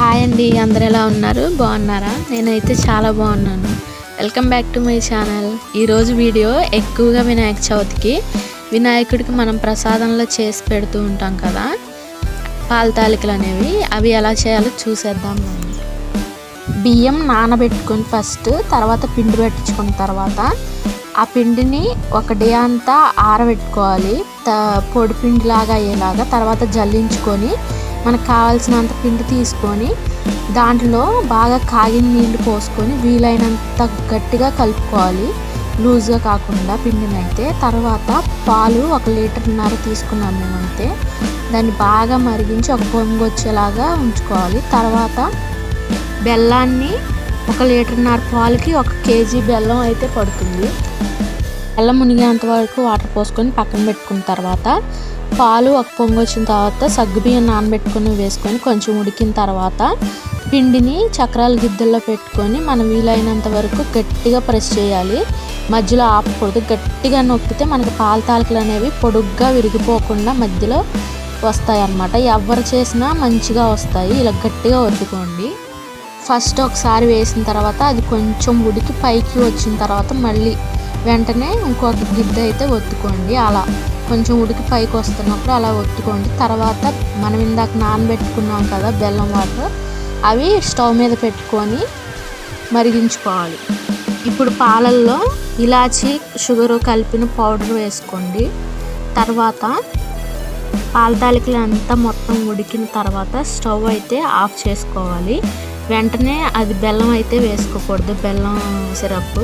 Hi అండి అందరు ఎలా ఉన్నారు? బాగున్నారా? నేనైతే చాలా బాగున్నాను. Welcome back to my channel ఈరోజు వీడియో ఎక్కువగా వినాయక చవితికి వినాయకుడికి మనం ప్రసాదంలో చేసి పెడుతూ ఉంటాం కదా? పాలతాలికలు అనేవి. అవి ఎలా చేయాలో చూసేద్దాం బియ్యం నానబెట్టుకొని ఫస్ట్ తర్వాత పిండి పెట్టించుకున్న తర్వాత ఆ పిండిని ఒక డే అంతా ఆరబెట్టుకోవాలి. త పొడి పిండిలాగా అయ్యేలాగా తర్వాత జల్లించుకొని మనకు కావాల్సినంత పిండి తీసుకొని దాంట్లో బాగా కాగిన నీళ్ళు పోసుకొని వీలైనంత గట్టిగా కలుపుకోవాలి. లూజ్గా కాకుండా పిండిని అయితే. తర్వాత పాలు ఒక లీటర్న్నర తీసుకున్నాం మేమైతే. దాన్ని బాగా మరిగించి ఒక పొంగు వచ్చేలాగా ఉంచుకోవాలి. తర్వాత బెల్లాన్ని ఒక లీటర్న్నర పాలకి ఒక కేజీ బెల్లం అయితే పడుతుంది. బెల్లం మునిగేంత వరకు వాటర్ పోసుకొని పక్కన పెట్టుకున్న తర్వాత పాలు ఒక పొంగు వచ్చిన తర్వాత సగ్గుబియ్యం నానబెట్టుకొని వేసుకొని కొంచెం ఉడికిన తర్వాత పిండిని చక్రాల గిద్దెల్లో పెట్టుకొని మనం వీలైనంత వరకు గట్టిగా ప్రెస్ చేయాలి. మధ్యలో ఆపకూడదు. గట్టిగా నొక్కితే మనకి పాల తాలకలు అనేవి పొడుగ్గా విరిగిపోకుండా మధ్యలో వస్తాయి అన్నమాట ఎవరు చేసినా మంచిగా వస్తాయి. ఇలా గట్టిగా వద్దుకోండి ఫస్ట్ ఒకసారి వేసిన తర్వాత అది కొంచెం ఉడికి పైకి వచ్చిన తర్వాత మళ్ళీ వెంటనే ఇంకొక గిద్ద అయితే ఒత్తుకోండి. అలా కొంచెం ఉడికి పైకి వస్తున్నప్పుడు అలా ఒత్తుకోండి. తర్వాత మనం ఇందాక నానబెట్టుకున్నాం కదా బెల్లం వాటర్ అవి స్టవ్ మీద పెట్టుకొని మరిగించుకోవాలి. ఇప్పుడు పాలల్లో ఇలాచి షుగరు కలిపిన పౌడర్ వేసుకోండి. తర్వాత పాల తాలికలు అంతా మొత్తం ఉడికిన తర్వాత స్టవ్ అయితే ఆఫ్ చేసుకోవాలి. వెంటనే అది బెల్లం అయితే వేసుకోకూడదు బెల్లం సిరప్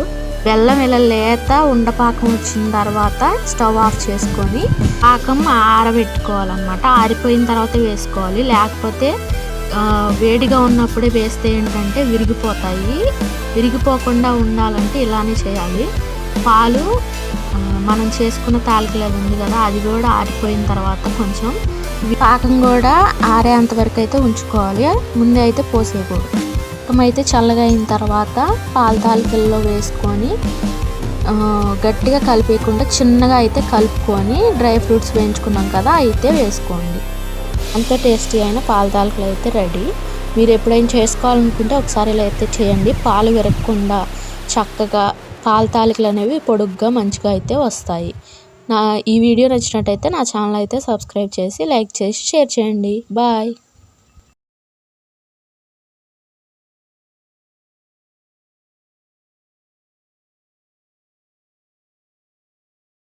బెల్లం ఇలా లేత ఉండపాకం వచ్చిన తర్వాత స్టవ్ ఆఫ్ చేసుకొని పాకం ఆరబెట్టుకోవాలన్నమాట. ఆరిపోయిన తర్వాత వేసుకోవాలి. లేకపోతే వేడిగా ఉన్నప్పుడే వేస్తే ఏంటంటే విరిగిపోతాయి. విరిగిపోకుండా ఉండాలంటే ఇలానే చేయాలి. పాలు మనం చేసుకున్న తాలికలు ఉంది కదా అది కూడా ఆరిపోయిన తర్వాత కొంచెం పాకం కూడా ఆరేంత వరకు అయితే ఉంచుకోవాలి. ముందే అయితే పోసేయకూడదు. మొత్తం అయితే చల్లగా అయిన తర్వాత పాల తాలికల్లో వేసుకొని గట్టిగా కలిపేయకుండా చిన్నగా అయితే కలుపుకొని డ్రై ఫ్రూట్స్ వేయించుకున్నాం కదా అయితే వేసుకోండి. అంత టేస్టీ అయిన పాల తాలికలు అయితే రెడీ. మీరు ఎప్పుడైనా చేసుకోవాలనుకుంటే ఒకసారి ఇలా అయితే చేయండి. పాలు విరగకుండా చక్కగా పాల తాలికలు అనేవి పొడుగ్గా మంచిగా అయితే వస్తాయి. నా ఈ వీడియో నచ్చినట్టయితే నా ఛానల్ అయితే సబ్స్క్రైబ్ చేసి లైక్ చేసి షేర్ చేయండి. బాయ్.